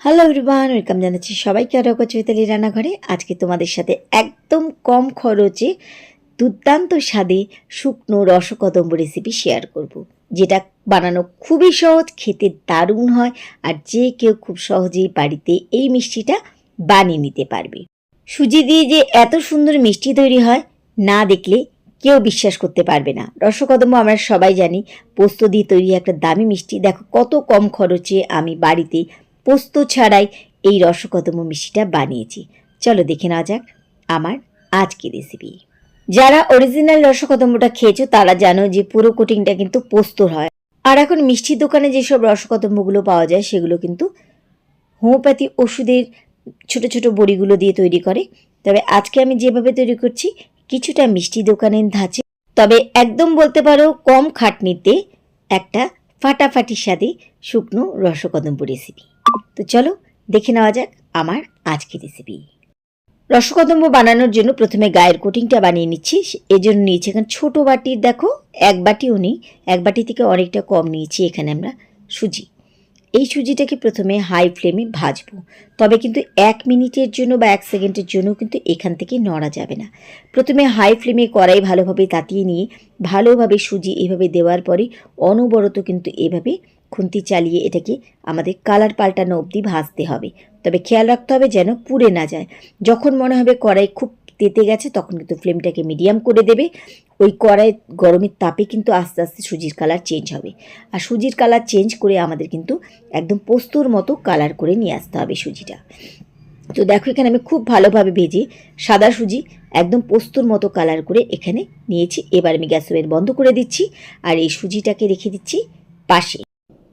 Hello everyone welcome জানাচ্ছি সবাইকে আরও চৈতালি রান্নাঘরে। আজকে তোমাদের সাথে একদম কম খরচে দুর্দান্ত স্বাদে শুকনো রসকদম্ব রেসিপি শেয়ার করব। যেটা বানানো খুবই সহজ, খেতে দারুণ হয়, আর যে কেউ খুব সহজেই বাড়িতে এই মিষ্টিটা বানিয়ে নিতে পারবে। সুজি দিয়ে যে এত সুন্দর মিষ্টি তৈরি হয়, না দেখলে কেউ বিশ্বাস করতে পারবে না। রসকদম্ব আমরা সবাই জানি, পোস্ত দিয়ে তৈরি একটা দামি মিষ্টি। দেখো কত কম খরচে আমি বাড়িতে পোস্ত ছাড়াই এই রসকদম্ব মিষ্টিটা বানিয়েছি। চলো দেখে নেওয়া যাক আমার আজকে রেসিপি যারা অরিজিনাল রসকদম্বটা খেয়েছো, তারা জানো যে পুরো কোটিংটা কিন্তু পোস্তর হয়। আর এখন মিষ্টির দোকানে যেসব রসকদম্বগুলো পাওয়া যায়, সেগুলো কিন্তু হোমিওপ্যাথি ওষুধের ছোট ছোট বড়িগুলো দিয়ে তৈরি করে। তবে আজকে আমি যেভাবে তৈরি করছি, কিছুটা মিষ্টি দোকানের ধাঁচে। তবে একদম বলতে পারো কম খাটনিতে একটা ফাটাফাটি স্বাদে শুকনো রসকদম্ব রেসিপি তো চলো দেখে নেওয়া যাক আমার আজকের রেসিপি রসকদম্ব বানানোর জন্য প্রথমে গায়ের কোটিংটা বানিয়ে নিচ্ছি। এজন্য জন্য নিয়েছি এখানে ছোটো বাটির, দেখো, এক বাটিও নেই এক বাটি থেকে অনেকটা কম নিয়েছি। এখানে আমরা সুজি। এই সুজিটাকে প্রথমে হাই ফ্লেমে ভাজবো। তবে কিন্তু এক মিনিটের জন্য বা এক সেকেন্ডের জন্য কিন্তু এখান থেকে নড়া যাবে না। প্রথমে হাই ফ্লেমে কড়াই ভালোভাবে তাতিয়ে নিয়ে, ভালোভাবে সুজি এভাবে দেওয়ার পরে অনবরত কিন্তু এভাবে খুন্তি চালিয়ে এটাকে আমাদের কালার পাল্টানো অবধি ভাজতে হবে। তবে খেয়াল রাখতে হবে যেন পুড়ে না যায়। যখন মনে হবে কড়াই খুব তেতে গেছে, তখন কিন্তু ফ্লেমটাকে মিডিয়াম করে দেবে। ওই কড়াই গরমের তাপে কিন্তু আস্তে আস্তে সুজির কালার চেঞ্জ হবে। আর সুজির কালার চেঞ্জ করে আমাদের কিন্তু একদম পোস্তর মতো কালার করে নিয়ে আসতে হবে সুজিটা। তো দেখো এখানে আমি খুব ভালোভাবে ভেজে সাদা সুজি একদম পোস্তর মতো কালার করে এখানে নিয়েছি। এবার আমি গ্যাস ওভেন বন্ধ করে দিচ্ছি আর এই সুজিটাকে রেখে দিচ্ছি পাশে।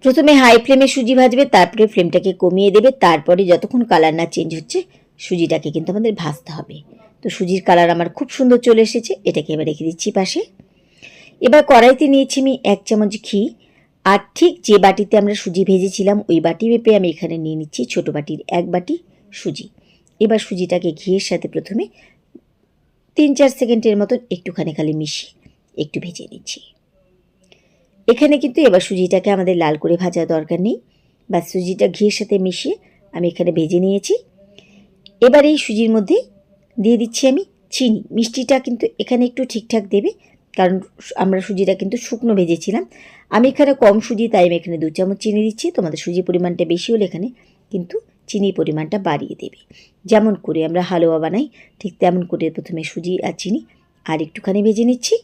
প্রথমে হাই ফ্লেমে সুজি ভাজবে, তারপরে ফ্লেমটাকে কমিয়ে দেবে, তারপরে যতক্ষণ কালার না চেঞ্জ হচ্ছে, সুজিটাকে কিন্তু আমাদের ভাজতে হবে। তো সুজির কালার আমার খুব সুন্দর চলে এসেছে, এটাকে এবার রেখে দিচ্ছি পাশে। এবার কড়াইতে নিয়েছি আমি এক চামচ ঘি, আর ঠিক যে বাটিতে আমরা সুজি ভেজেছিলাম, ওই বাটি মেপে আমি এখানে নিয়ে নিচ্ছি ছোটো বাটির এক বাটি সুজি। এবার সুজিটাকে ঘিয়ের সাথে প্রথমে তিন চার সেকেন্ডের মতো একটুখানি খালি মিশিয়ে একটু ভেজে নিচ্ছি। এখানে কিন্তু এবার সুজিটাকে আমাদের লাল করে ভাজা দরকার নেই। বা সুজিটা ঘিয়ের সাথে মিশিয়ে আমি এখানে ভেজে নিয়েছি। এবার এই সুজির মধ্যে দিয়ে দিচ্ছি আমি চিনি। মিষ্টিটা কিন্তু এখানে একটু ঠিকঠাক দেবে, কারণ আমরা সুজিটা কিন্তু শুকনো ভেজেছিলাম। আমি এখানে কম সুজি, তাই আমি এখানে দু চামচ চিনি দিচ্ছি। তোমাদের সুজির পরিমাণটা বেশি হলে এখানে কিন্তু চিনির পরিমাণটা বাড়িয়ে দেবে। যেমন করে আমরা হালুয়া বানাই, ঠিক তেমন করে প্রথমে সুজি আর চিনি আর একটুখানি ভেজে নিচ্ছি।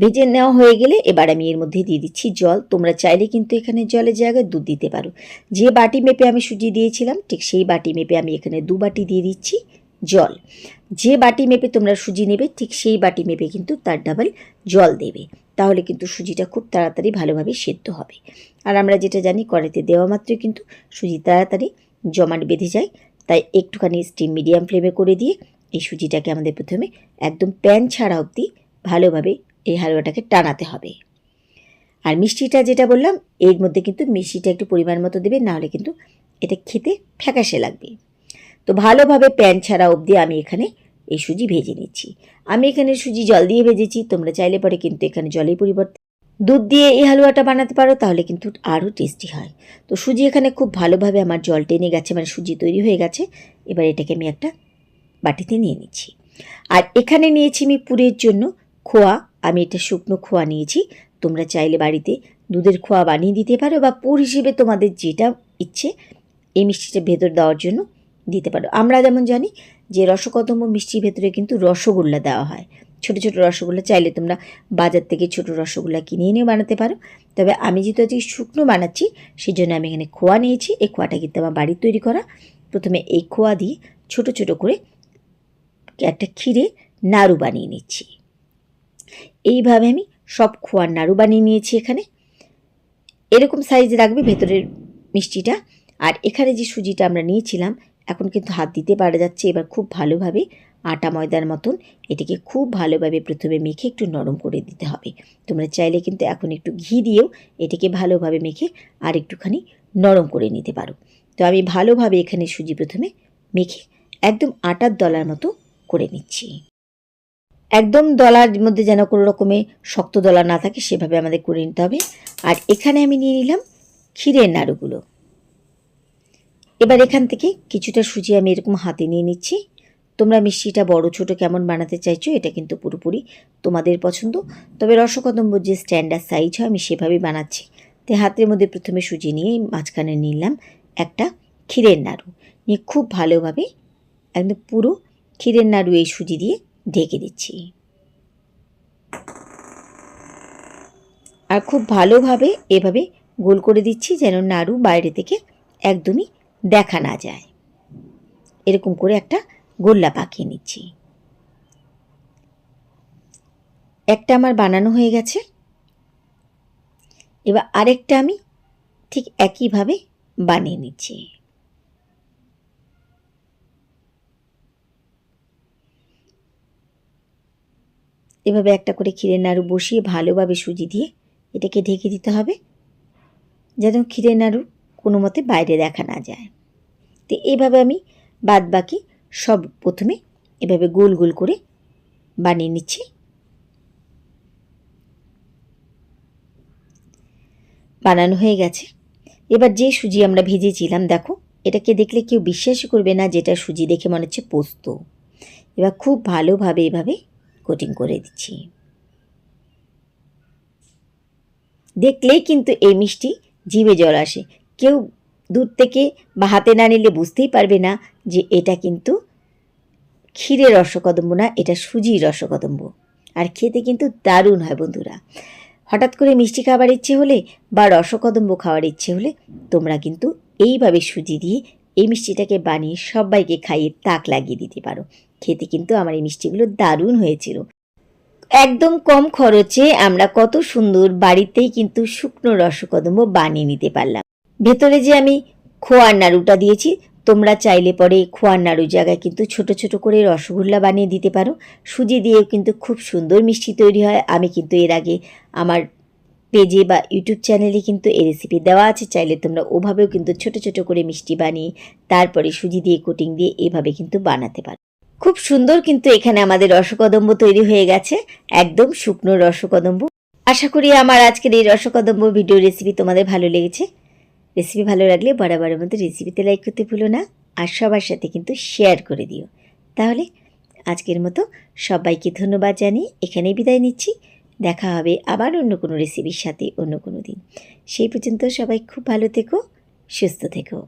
ভেজে নেওয়া হয়ে গেলে এবার আমি এর মধ্যে দিয়ে দিচ্ছি জল। তোমরা চাইলে কিন্তু এখানে জলের জায়গায় দুধ দিতে পারো। যে বাটি মেপে আমি সুজি দিয়েছিলাম, ঠিক সেই বাটি মেপে আমি এখানে দু বাটি দিয়ে দিচ্ছি। জল। যে বাটি মেপে তোমরা সুজি নেবে, ঠিক সেই বাটি মেপে কিন্তু তার ডাবল জল দেবে। তাহলে কিন্তু সুজিটা খুব তাড়াতাড়ি ভালোভাবে সেদ্ধ হবে। আর আমরা যেটা জানি, কড়াইতে দেওয়া মাত্রই কিন্তু সুজি তাড়াতাড়ি জমাট বেঁধে যায়। তাই একটুখানি স্টিম মিডিয়াম ফ্লেমে করে দিয়ে এই সুজিটাকে আমাদের প্রথমে একদম প্যান ছাড়া অবধি ভালোভাবে এই হালুয়াটাকে টানাতে হবে। আর মিষ্টিটা যেটা বললাম, এর মধ্যে কিন্তু মিষ্টিটা একটু পরিমাণ মতো দেবে, নাহলে কিন্তু এটা খেতে ফ্যাকাশে লাগবে। তো ভালোভাবে প্যান ছাড়া অবধি আমি এখানে এই সুজি ভেজে নিচ্ছি। আমি এখানে সুজি জল দিয়ে ভেজেছি, তোমরা চাইলে পরে কিন্তু এখানে জলের পরিবর্তে দুধ দিয়ে এই হালুয়াটা বানাতে পারো, তাহলে কিন্তু আরও টেস্টি হয়। তো সুজি এখানে খুব ভালোভাবে আমার জল টেনে গেছে মানে সুজি তৈরি হয়ে গেছে। এবার এটাকে আমি একটা বাটিতে নিয়ে নিচ্ছি। আর এখানে নিয়েছি আমি পুরের জন্য খোয়া। আমি এটা শুকনো খোয়া নিয়েছি। তোমরা চাইলে বাড়িতে দুধের খোয়া বানিয়ে দিতে পারো বা পুর হিসেবে তোমাদের যেটা ইচ্ছে এই মিষ্টিটা ভেতর দেওয়ার জন্য দিতে পারো। আমরা যেমন জানি যে রসকদম্ব মিষ্টির ভেতরে কিন্তু রসগোল্লা দেওয়া হয়। ছোট ছোট রসগোল্লা চাইলে তোমরা বাজার থেকে ছোট রসগোল্লা কিনে এনেও বানাতে পারো। তবে আমি যেহেতু আজকে শুকনো বানাচ্ছি সেই জন্য আমি এখানে খোয়া নিয়েছি। এই খোয়াটা কিন্তু আমার বাড়ির তৈরি করা। প্রথমে এই খোয়া দিয়ে ছোট ছোট করে একটা ক্ষীরে নাড়ু বানিয়ে নিচ্ছি। এইভাবে আমি সব খোয়ার নাড়ু বানিয়ে নিয়েছি এখানে। এরকম সাইজ রাখবে ভেতরের মিষ্টিটা। আর এখানে যে সুজিটা আমরা নিয়েছিলাম এখন কিন্তু হাত দিতে পারা যাচ্ছে। এবার খুব ভালোভাবে আটা ময়দার মতন এটাকে খুব ভালোভাবে প্রথমে মেখে একটু নরম করে দিতে হবে। তোমরা চাইলে কিন্তু এখন একটু ঘি দিয়েও এটাকে ভালোভাবে মেখে আর একটুখানি নরম করে নিতে পারো। তো আমি ভালোভাবে এখানে সুজি প্রথমে মেখে একদম আটার দলার মতো করে নিচ্ছি। একদম দলার মধ্যে যেন কোনো রকমের শক্ত দলা না থাকে সেভাবে আমাদের করে নিতে হবে। আর এখানে আমি নিয়ে নিলাম ক্ষীরের নাড়ুগুলো। এবার এখান থেকে কিছুটা সুজি আমি এরকম হাতে নিয়ে নিচ্ছি। তোমরা মিষ্টিটা বড়, ছোট কেমন বানাতে চাইছো এটা কিন্তু পুরোপুরি তোমাদের পছন্দ। তবে রসকদম্বর যে স্ট্যান্ডার্ড সাইজ হয়, আমি সেভাবেই বানাচ্ছি। তো হাতের মধ্যে প্রথমে সুজি নিয়ে মাঝখানে নিলাম একটা ক্ষীরের নাড়ু। নিয়ে খুব ভালোভাবে একদম পুরো ক্ষীরের নাড়ু এই সুজি দিয়ে ঢেকে দিচ্ছি। আর খুব ভালোভাবে এভাবে গোল করে দিচ্ছি যেন নাড়ু বাইরে থেকে একদমই দেখা না যায়। এরকম করে একটা গোল্লা পাকিয়ে নিচ্ছি। একটা আমার বানানো হয়ে গেছে। এবার আরেকটা আমি ঠিক একইভাবে বানিয়ে নিচ্ছি। এভাবে একটা করে ক্ষীরের নাড়ু বসিয়ে ভালোভাবে সুজি দিয়ে এটাকে ঢেকে দিতে হবে। যেন ক্ষীরের নাড়ু কোনো মতে বাইরে দেখা না যায়। তো এইভাবে আমি বাদ বাকি সব প্রথমে এভাবে গোল গোল করে বানিয়ে নিচ্ছি। বানানো হয়ে গেছে। এবার যে সুজি আমরা ভেজেছিলাম, দেখো, এটাকে দেখলে কেউ বিশ্বাসই করবে না যেটা সুজি দেখে মনে হচ্ছে পোস্ত। এবার খুব ভালোভাবে এভাবে কোটিং করে দিচ্ছি। দেখলেই কিন্তু এই মিষ্টি জিভে জল আসে। কেউ দূর থেকে বা হাতে না নিলে বুঝতেই পারবে না যে এটা কিন্তু ক্ষীরের রসকদম্ব না, এটা সুজির রসকদম্ব। আর খেতে কিন্তু দারুণ হয় বন্ধুরা। হঠাৎ করে মিষ্টি খাবার ইচ্ছে হলে বা রসকদম্ব খাওয়ার ইচ্ছে হলে তোমরা কিন্তু এইভাবে সুজি দিয়ে এই মিষ্টিটাকে বানিয়ে সবাইকে খাইয়ে তাক লাগিয়ে দিতে পারো। খেতে কিন্তু আমার এই মিষ্টিগুলো দারুণ হয়েছিল। একদম কম খরচে আমরা কত সুন্দর বাড়িতেই কিন্তু শুকনো রসকদম্ব বানিয়ে নিতে পারলাম। ভেতরে যে আমি খোয়ার নাড়ুটা দিয়েছি, তোমরা চাইলে পরে খোয়ার নাড়ুর জায়গায় কিন্তু ছোট ছোট করে রসগোল্লা বানিয়ে দিতে পারো। সুজি দিয়েও কিন্তু খুব সুন্দর মিষ্টি তৈরি হয়। আমি কিন্তু এর আগে আমার পেজে বা ইউটিউব চ্যানেলে কিন্তু এই রেসিপি দেওয়া আছে। চাইলে তোমরা ওভাবেও কিন্তু ছোট ছোট করে মিষ্টি বানিয়ে তারপরে সুজি দিয়ে কোটিং দিয়ে এভাবে কিন্তু বানাতে পারো। খুব সুন্দর কিন্তু এখানে আমাদের রসকদম্ব তৈরি হয়ে গেছে। একদম শুকনো রসকদম্ব। আশা করি আমার আজকের এই রসকদম্ব ভিডিও রেসিপি তোমাদের ভালো লেগেছে। রেসিপি ভালো লাগলে বরাবরের মতো রেসিপিতে লাইক করতে ভুলো না। আর সবার সাথে কিন্তু শেয়ার করে দিও। তাহলে আজকের মতো সবাইকে ধন্যবাদ জানিয়ে এখানেই বিদায় নিচ্ছি। দেখা হবে আবার অন্য কোনো রেসিপির সাথে অন্য কোনো দিন। সেই পর্যন্ত সবাই খুব ভালো থেকো, সুস্থ থেকো।